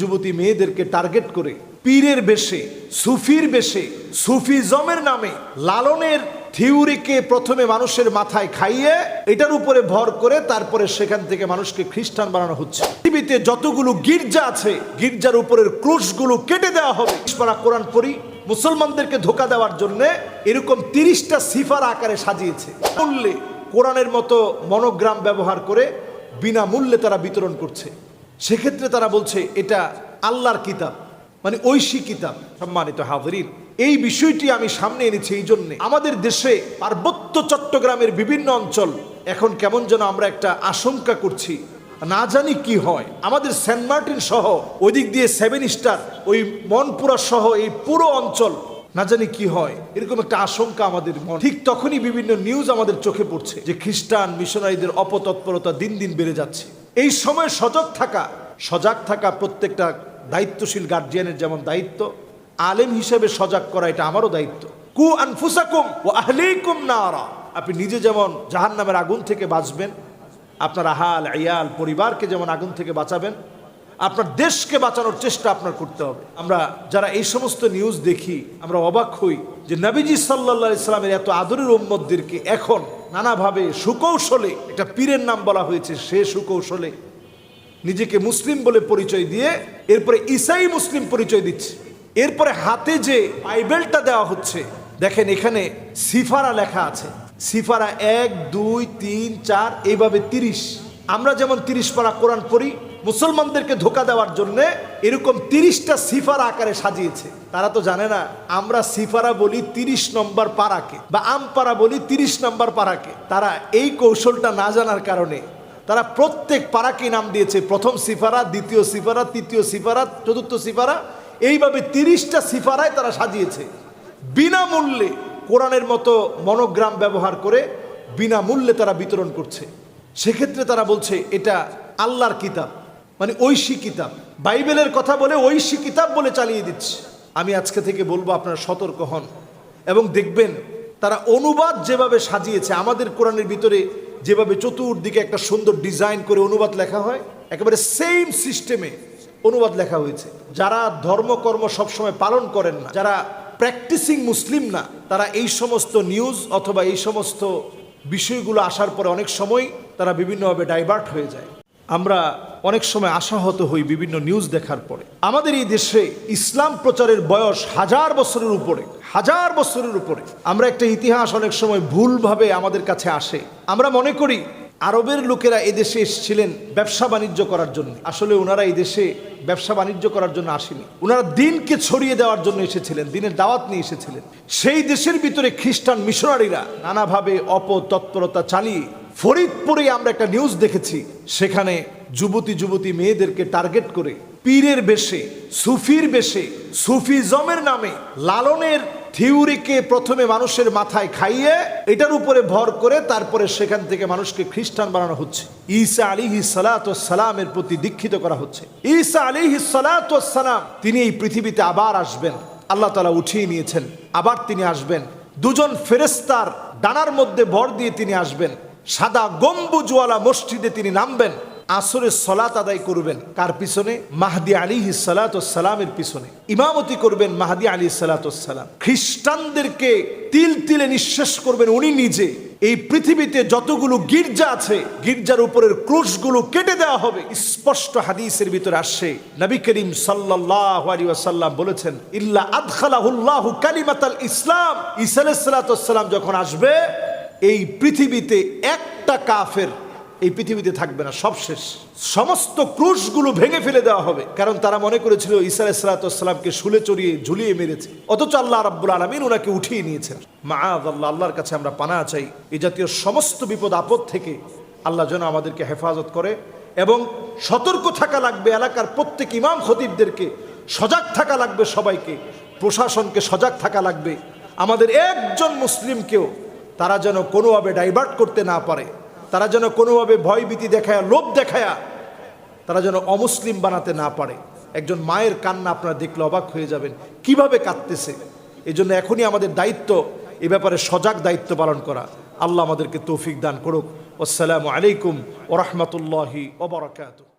যুবতী মেয়েদেরকে টার্গেট করে পীরের বেশে, সুফির বেশে, সুফিজমের নামে লালনের থিওরিকে প্রথমে মানুষের মাথায় খাইয়ে এটার উপরে ভর করে তারপরে সেখান থেকে মানুষকে খ্রিস্টান বানানো হচ্ছে। পৃথিবীতে যতগুলো গির্জা আছে, গির্জার উপরের ক্রুশগুলো কেটে দেওয়া হবে। পারা কোরআন পড়ি, মুসলমানদেরকে ধোকা দেওয়ার জন্য এরকম তিরিশটা সিফার আকারে সাজিয়েছে। মূল্যে কোরআনের মতো মনোগ্রাম ব্যবহার করে বিনামূল্যে তারা বিতরণ করছে। সেক্ষেত্রে তারা বলছে, এটা আল্লাহর কিতাব মানে ঐশী কিতাব, সম্মানিত হাজরিন। এই বিষয়টি আমি সামনে এনেছি এই জন্যে। আমাদের দেশে পার্বত্য চট্টগ্রামের বিভিন্ন অঞ্চল, এখন কেমন যেন আমরা একটা আশঙ্কা করছি, না জানি কি হয়। আমাদের সেন্ট মার্টিন সহ ওই দিক দিয়ে সেভেন স্টার, ওই মনপুরা সহ এই পুরো অঞ্চল, না জানি কি হয়। এরকম একটা আশঙ্কা আমাদের মন। ঠিক তখনই বিভিন্ন নিউজ আমাদের চোখে পড়ছে যে খ্রিস্টান মিশনারিদের অপতৎপরতা দিন দিন বেড়ে যাচ্ছে। এই সময় সজাগ থাকা সজাগ থাকা প্রত্যেকটা দায়িত্বশীল গার্জিয়ানের যেমন দায়িত্ব, আলেম হিসেবে সজাগ করা এটা আমারও দায়িত্ব। কু আনফুসাকুম ও আহলিকুম নারা। আপনি নিজে যেমন জাহান্নামের আগুন থেকে বাঁচবেন, আপনার আহাল আয়াল পরিবারকে যেমন আগুন থেকে বাঁচাবেন, আপনার দেশকে বাঁচানোর চেষ্টা আপনার করতে হবে। আমরা যারা এই সমস্ত নিউজ দেখি, আমরা অবাক হই যে নবীজি সাল্লা ইসলামের এত আদরের উম্মদদেরকে এখন নানাভাবে সুকৌশলে এটা পীরের নাম বলা হয়েছে, সে সুকৌশলে নিজেকে মুসলিম বলে পরিচয় দিয়ে, এরপরে ইসাই মুসলিম পরিচয় দিচ্ছে। এরপরে হাতে যে বাইবেলটা দেওয়া হচ্ছে, দেখেন এখানে সিফারা লেখা আছে। সিফারা এক, দুই, তিন, চার, এইভাবে তিরিশ। আমরা যেমন তিরিশ পারা কোরআন পড়ি, মুসলমানদেরকে ধোকা দেওয়ার জন্য এরকম তিরিশটা সিফারা আকারে সাজিয়েছে। তারা তো জানে না, আমরা সিফারা বলি তিরিশ নম্বর পাড়াকে বা আমপাড়া বলি তিরিশ নম্বর পাড়াকে তারা এই কৌশলটা না জানার কারণে তারা প্রত্যেক পাড়াকে নাম দিয়েছে, প্রথম সিফারা, দ্বিতীয় সিফারা, তৃতীয় সিফারা, চতুর্থ সিফারা। এইভাবে তিরিশটা সিফারায় তারা সাজিয়েছে। বিনামূল্যে কোরআনের মতো মনোগ্রাম ব্যবহার করে বিনামূল্যে তারা বিতরণ করছে। সেক্ষেত্রে তারা বলছে, এটা আল্লাহর কিতাব। মানে ঐশী কিতাব। বাইবেলের কথা বলে ঐশী কিতাব বলে চালিয়ে দিচ্ছে। আমি আজকে থেকে বলব, আপনারা সতর্ক হন। এবং দেখবেন, তারা অনুবাদ যেভাবে সাজিয়েছে, আমাদের কোরআনের ভিতরে যেভাবে চতুর্দিকে একটা সুন্দর ডিজাইন করে অনুবাদ লেখা হয়, একেবারে সেম সিস্টেমে অনুবাদ লেখা হয়েছে। যারা ধর্মকর্ম সবসময় পালন করেন না, যারা প্র্যাকটিসিং মুসলিম না, তারা এই সমস্ত নিউজ অথবা এই সমস্ত বিষয়গুলো আসার পরে অনেক সময় তারা বিভিন্নভাবে ডাইভার্ট হয়ে যায়। আমরা অনেক সময় আশাহত হই বিভিন্ন নিউজ দেখার পরে। আমাদের এই দেশে ইসলাম প্রচারের বয়স হাজার বছরের উপরে, হাজার বছরের উপরে। আমরা একটা ইতিহাস অনেক সময় ভুলভাবে আমাদের কাছে আসে। আমরা মনে করি আরবের লোকেরা এদেশে এসেছিলেন ব্যবসা বাণিজ্য করার জন্য। আসলে ওনারা এই দেশে ব্যবসা বাণিজ্য করার জন্য আসেনি। ওনারা দিনকে ছড়িয়ে দেওয়ার জন্য এসেছিলেন, দিনের দাওয়াত নিয়ে এসেছিলেন। সেই দেশের ভিতরে খ্রিস্টান মিশনারিরা নানাভাবে অপতৎপরতা চালিয়ে ফরিদপুরে আমরা একটা নিউজ দেখেছি, সেখানে যুবতী যুবতী মেয়েদেরকে টার্গেট করে পীরের বেশে, সুফির বেশে, সুফিজমের নামে লালনের থিওরিকে প্রথমে মানুষের মাথায় খাইয়ে এটার উপরে ভর করে তারপরে সেখান থেকে মানুষকে খ্রিস্টান বানানো হচ্ছে। ঈসা আলিহি সালামের প্রতি দীক্ষিত করা হচ্ছে। ঈসা আলিহি সালাম তিনি এই পৃথিবীতে আবার আসবেন। আল্লাহ তালা উঠিয়ে নিয়েছেন, আবার তিনি আসবেন। দুজন ফেরেস্তার ডানার মধ্যে ভর দিয়ে তিনি আসবেন। সাদা গম্বুজওয়ালা মসজিদে তিনি নামবেন, আসরের সলাত আদায় করবেন। কার পিছনে? মাহদি আলী সালামের পিছনে। ইমামতি করবেন মাহাদি আলী সালাম খ্রিস্টানদেরকে তিল তিলে নিঃশ্বাস করবেন উনি নিজে। এই পৃথিবীতে যতগুলো গির্জা আছে, গির্জার উপরের ক্রুশগুলো কেটে দেওয়া হবে। স্পষ্ট হাদিসের ভিতরে আসছে নবী করিম সাল্লাহ বলেছেন, ইল্লা আদখালাহুল্লাহু কালিমাতাল ইসলাম। আলাইহিস যখন আসবে এই পৃথিবীতে একটা কাফের এই পৃথিবীতে থাকবে না সব শেষ সমস্ত ক্রুশগুলো ভেঙে ফেলে দেওয়া হবে। কারণ তারা মনে করেছিল ইসা ইসলাতামকে শুলে চড়িয়ে ঝুলিয়ে মেরেছে। অথচ আল্লাহ রাব্বুল আলমিন ওনাকে উঠিয়ে নিয়েছেন। মা আল্লাহ আল্লাহর কাছে আমরা পানা চাই এই জাতীয় সমস্ত বিপদ আপদ থেকে আল্লাহ যেন আমাদেরকে হেফাজত করে এবং সতর্ক থাকা লাগবে, এলাকার প্রত্যেক ইমাম খতিবদেরকে সজাগ থাকা লাগবে সবাইকে, প্রশাসনকে সজাগ থাকা লাগবে। আমাদের একজন মুসলিমকেও তারা যেন কোনোভাবে ডাইভার্ট করতে না পারে, তারা যেন কোনোভাবে ভয়ভীতি দেখায়া, লোভ দেখায়া, তারা যেন অমুসলিম বানাতে না পারে। একজন মায়ের কান্না আপনারা দেখলে অবাক হয়ে যাবেন, কীভাবে কাঁদতেছে। এই জন্য এখনই আমাদের দায়িত্ব, এ ব্যাপারে সজাগ দায়িত্ব পালন করা। আল্লাহ আমাদেরকে তৌফিক দান করুক। আসসালামু আলাইকুম ওরহমতুল্লাহি ওবরাকাতু